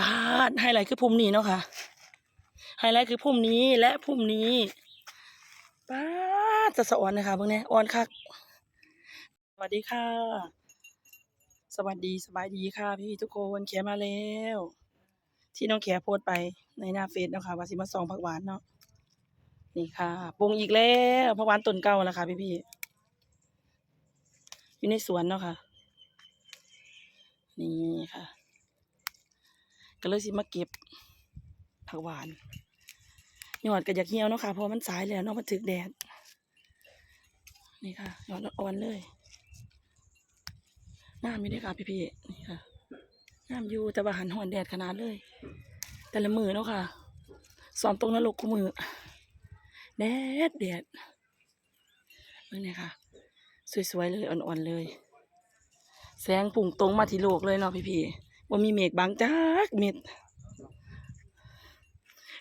ปาดไฮไลท์คือพุ่มนี้เนาะค่ะไฮไลท์คือพุ่มนี้และพุ่มนี้ปาดจะสะออนนะคะเบิ่งเนี่ยอ่อนคักสวัสดีค่ะ สวัสดีสบายดีค่ะ พี่ทุกคนแขมาแล้ว ที่น้องแขโพสไปในหน้าเฟซเนาะค่ะว่าสิมาส่องผักหวานเนาะนี่ค่ะปรุงอีกแล้วผักหวานต้นเก่าแล้วค่ะ พี่ๆอยู่ในสวนเนาะค่ะนี่ค่ะ ก็เลยสิมาเก็บผักหวานยอดก็อยากเหี่ยวเนาะค่ะเพราะมันสายแล้วเนาะมันถึกแดดนี่ค่ะยอดอ่อนเลยงามอยู่เด้อค่ะพี่ๆนี่ค่ะงามอยู่แต่ว่าหันหอนแดดขนาดเลย แต่ละมือเนาะค่ะสอนตรงนรกกูมือแดดแดดเมื่อนี่ค่ะ สวยๆเลยอ่อนๆเลย แสงปุ่งตรงมาที่โลกเลยเนาะพี่ๆ ว่ามีเมฆบางจักเม็ด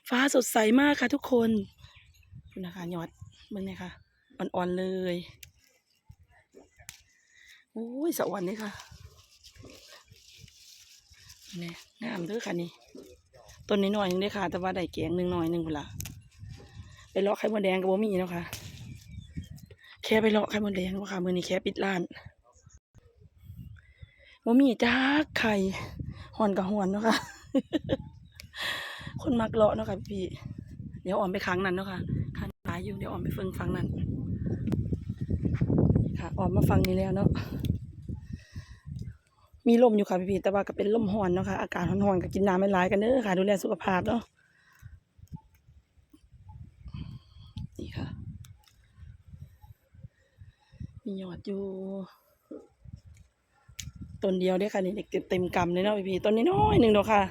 ฟ้าสดใสมากค่ะทุกคนคุณนะคะยอดเบิ่งเลยค่ะอ่อนๆเลยโอ้ยสวรรค์นี่ค่ะนี่งามเด้อค่ะนี่ต้นนี้หน่อยหนึงเด้ค่ะ แต่ว่าได้แกงหนึ่งหน่อยหนึ่งพุ่นละไปเลาะไข่มดแดงกับบ่มีเนาะค่ะ แค่ไปเลาะไข่มดแดงเนาะค่ะมือนี้แค่ปิดร้านบ่มีจ้าไข่ หอนกับหอนเนาะค่ะ คนมักเลาะเนาะค่ะพี่ เดี๋ยวออมไปครั้งนั้นเนาะค่ะคันหลายอยู่เดี๋ยวออมไปเฟิงฟังนั้น ค่ะออมมาฟังนี้แล้วเนาะ มีลมอยู่ค่ะพี่แต่ว่าก็เป็นลมหอนเนาะค่ะ อากาศร้อนๆก็กินน้ำไม่ร้ายกันเด้อค่ะ ดูแลสุขภาพเนาะ นี่ค่ะ มีหยอดอยู่ ต้นเดียวเด้ค่ะนี่เด็กเต็มกำเลยเนาะพี่ต้นนี้น้อยหนึ่งดอกค่ะ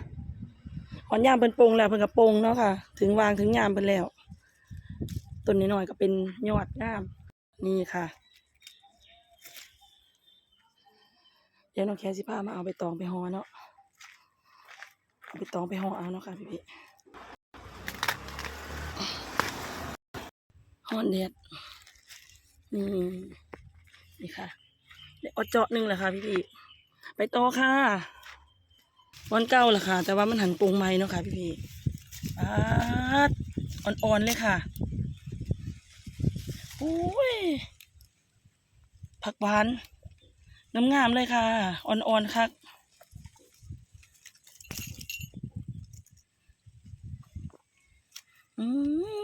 หอนยามเพิ่นโปงแล้วเพิ่นก็โปงเนาะค่ะ ถึงวางถึงยามเพิ่นแล้วต้นนี้น้อยก็เป็นยอดงาม นี่ค่ะ เดี๋ยวน้องแคสิพามาเอาไปตองไปห่อเนาะเอาไปตองไปห่อเอาเนาะค่ะพี่พี่ห่อนเด็ดนี่นี่ค่ะเดี๋ยวเอาเจาะหนึ่งแหละค่ะพี่พี่ ไปต่อค่ะวันเก่าแหละค่ะ แต่ว่ามันหันปรุงใหม่เนาะค่ะ พี่พี่ปาดอ่อนๆเลยค่ะโอ้ยผักหวานน้ำงามเลยค่ะ อ่อนๆคักอื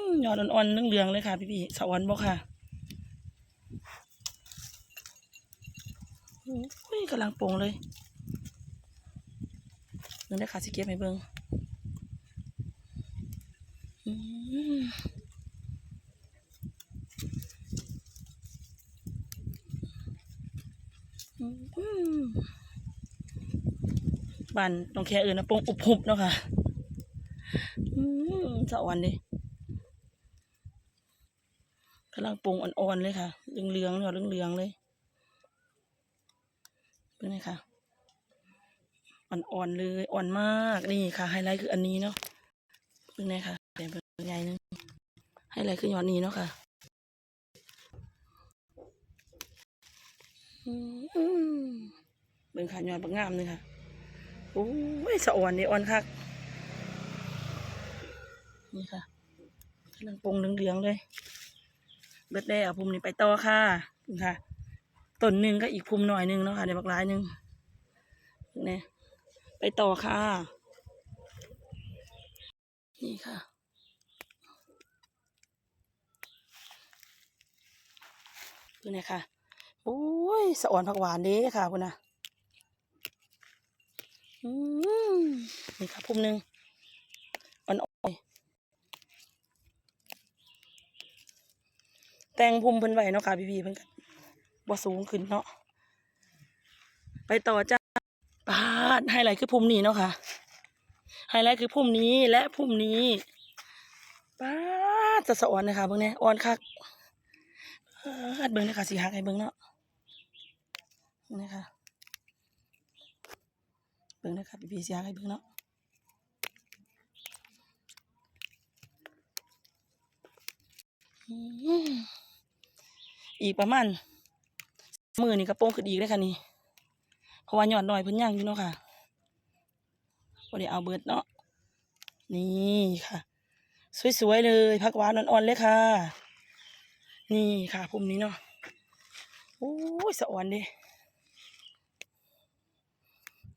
มยอดอ่อนๆเหลืองๆเลยค่ะ พี่พี่สะออนบ่ค่ะ อ้ยกำลังปรุงเลยเบิ่งได้ค่ะสิเก็บให้เบิ่งอืมอืมบ้านน้องแค่อื่นนะปงอุบหุบเนาะค่ะอืมสะอ่อนดิกำลังปรุงอ่อนๆเลยค่ะเหลืองๆเนาะเหลืองๆเลย เบิ่ค่ะ อ่อนๆเลย อ่อนมาก นี่ค่ะ ไฮไลท์คืออันนี้เนาะเพิ่ค่ะเดี๋ยวเพิ่งใหญ่นึงไฮไลท์คือยอดนี้เนาะค่ะอืมเบิ่งค่ะยอดบางงามเลยค่ะโอ้ยสะอ่อนนี่อ่อนคัก นี่ค่ะกำลังปงเหลืองๆเลย เบิดได้เอาภูมินี้ไปต่อค่ะนี่ค่ะ ต้นหนึ่งก็อีกภูมิหน่อยหนึ่งเนาะค่ะในบักร้ายหนึ่งนี่ไปต่อค่ะ นี่ค่ะ ดูนี่ค่ะโอ้ยสะอ่อนผักหวานด้ค่ะคุณนะอืมนี่ค่ะพุ่มหนึ่งอ่อนๆแตงพุ่มเพิ่นไว้เนาะค่ะพี่ๆเพิ่นก็ บ่สูงขึ้นเนาะไปต่อจ้าปาดไฮไลท์คือพุ่มนี้เนาะค่ะไฮไลท์คือพุ่มนี้และพุ่มนี้ปาดจะสะอ่อนเลยค่ะเบิ่งเนี่ยอ่อนคักปาดเบิ่งเลยค่ะสีหักให้เบิ่งเนาะนี่ค่ะเบิ่งเลยค่ะพี่สีหักให้เบิ่งเนาะอีกประมาณ มือนี่กระโปรงขึ้นอีกเลยค่ะนี่เพราะว่ายอดน้อยเพิ่นย่างอยู่เนาะค่ะบ่ได้เอาเบิดเนาะนี่ค่ะ สวยๆเลยผักหวานอ่อนๆเลยค่ะ นี่ค่ะพุ่มนี้เนาะโอ้ยสะอ่อนเดิ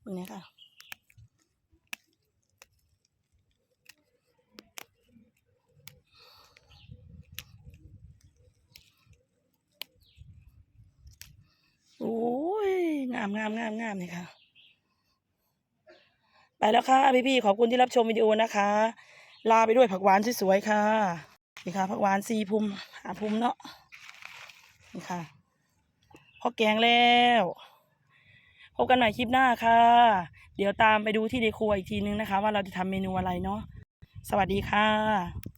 ตรงนี้ค่ะ โอ้ย งามงามงามงามเลยค่ะ ไปแล้วค่ะพี่ๆขอบคุณที่รับชมวิดีโอนะคะ ลาไปด้วยผักหวานสวยๆค่ะ นี่ค่ะ ผักหวานสีพุ่มหาพุ่มเนาะ นี่ค่ะพอแกงแล้วพบกันใหม่คลิปหน้าค่ะ เดี๋ยวตามไปดูที่เดครัวอีกทีนึงนะคะ ว่าเราจะทำเมนูอะไรเนาะ สวัสดีค่ะ